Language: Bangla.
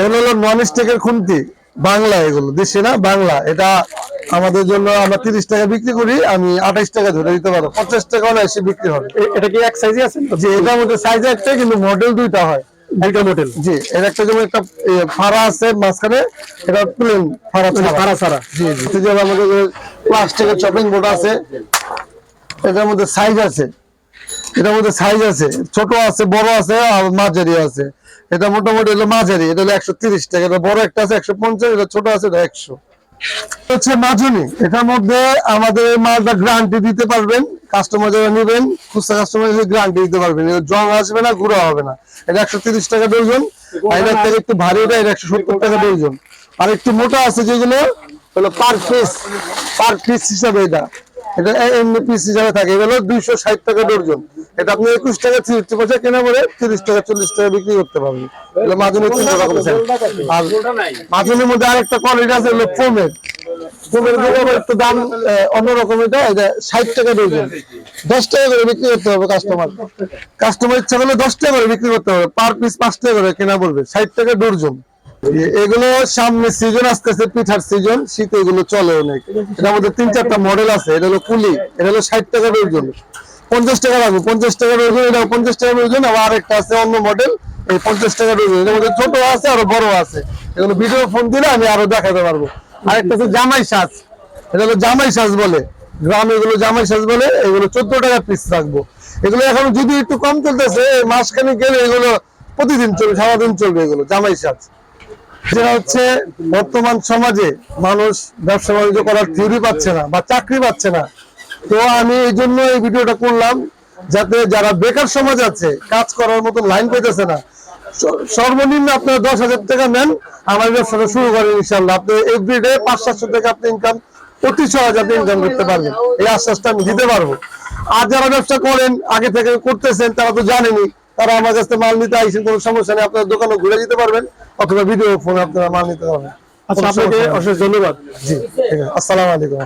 এগুলো হলো নন স্টিকের খুন্তি। বাংলা এগুলো দেশে না? বাংলা। এটা আমাদের জন্য আমরা তিরিশ টাকা বিক্রি করি আমি আঠাইশ টাকা ধরে দিতে পারব। পঞ্চাশ টাকা হলে এসে বিক্রি হবে এটা কি এক সাইজে আছে? জি এটার মধ্যে সাইজ একটা কিন্তু মডেল দুইটা হয়। দুইটা মডেল জি এর একটা যেমন একটা ফাড়া আছে মাঝখানে এটা প্লেন ফাড়া ছাড়া। ফাড়া ছাড়া। জি জি। আমাদের প্লাস্টিকের চপিং বোর্ড আছে এটার মধ্যে সাইজ আছে। এটার মধ্যে সাইজ আছে, ছোট আছে, বড় আছে আর মাঝারি আছে। এটা মোটামুটি হলো মাঝারি, এটা হলো একশো তিরিশ টাকা। এটা বড় একটা আছে একশো পঞ্চাশ, এটা ছোট আছে এটা একশো। হচ্ছে মাজুনি। এটার মধ্যে আমাদের মালটা গ্যারান্টি দিতে পারবেন। কাস্টমার যারা নেবেন, খুচরা কাস্টমার গ্যারান্টি দিতে পারবেন। জং আসবে না, গুঁড়ো হবে না। এটা একশো তিরিশ টাকা ডজন। এটার থেকে একটু ভারী ওটা এটা একশো সত্তর টাকা ডজন। আর একটু মোটা আছে যেগুলো, হলো পার পিস পার পিস হিসাবে এটা। এটা এ- এমনি পিস হিসাবে থাকে। এটা হলো দুইশো ষাট টাকা এটা আপনি একুশ টাকা ফিফটি পয়সা কেনা পরে তিরিশ টাকা চল্লিশ টাকা বিক্রি করতে পারবেন। তিন রকম আছে আর মাজুনির মধ্যে আরেকটা কোয়ালিটি আছে হলো ফোমের ফোমেরগুলো একটু দাম অন্যরকম এটা এটা ষাট টাকা দশ টাকা করে বিক্রি করতে হবে কাস্টমার কাস্টমার ইচ্ছা করলে দশ টাকা করে বিক্রি করতে হবে। পার পিস পাঁচ টাকা করে কেনা পড়বে। ষাট টাকা ডর্জন এগুলো সামনে সিজন আসতেছে, পিঠার সিজন শীতে এগুলো চলে অনেক। এটার মধ্যে তিন চারটা মডেল আছে, এটা হলো কুলি, এটা হলো ষাট টাকা ডর্জন পঞ্চাশ টাকা লাগবে, পঞ্চাশ টাকা ডর্জন এটা পঞ্চাশ টাকা ডর্জন আবার আরেকটা আছে অন্য মডেল এই পঞ্চাশ টাকা ডর্জন এর মধ্যে ছোট আছে, আরও বড় আছে। এগুলো ভিডিও ফোন দিলে আমি আরও দেখাতে পারব। আরেকটা আছে জামাই সাজ, এটা হলো জামাই সাজ বলে। গ্রামে এগুলো জামাই সাজ বলে, এগুলো চোদ্দ টাকা পিস রাখব এগুলো এখন যদি একটু কম চলতেছে মাসখানে গেলে এগুলো প্রতিদিন চলবে, সারাদিন চলবে এগুলো, জামাই সাজ। যেটা হচ্ছে বর্তমান সমাজে মানুষ ব্যবসা বাণিজ্য করার থিওরি পাচ্ছে না বা চাকরি পাচ্ছে না। তো আমি এই জন্য এই ভিডিওটা করলাম যাতে যারা বেকার সমাজ আছে, কাজ করার মতো লাইন পেতেছে না সর্বনিম্ন আপনারা দশ হাজার টাকা নেন, আমার ব্যবসাটা শুরু করেন ইনশাল্লাহ আপনি এভরিডে পাঁচ, সাতশো টাকা আপনি ইনকাম প্রতি ছ হাজার ইনকাম করতে পারবেন। এই আশ্বাসটা আমি দিতে পারব। আর যারা ব্যবসা করেন, আগে থেকে করতেছেন, তারা তো জানেনি তারা আমার কাছে মাল নিতে আইসেন কোনো সমস্যা নেই আপনার দোকানে ঘুরে যেতে পারবেন অথবা ভিডিও ফোনে আপনারা মাল নিতে পারবেন। আচ্ছা আপনাকে অশেষ ধন্যবাদ। জি ঠিক আছে। আসসালামু আলাইকুম।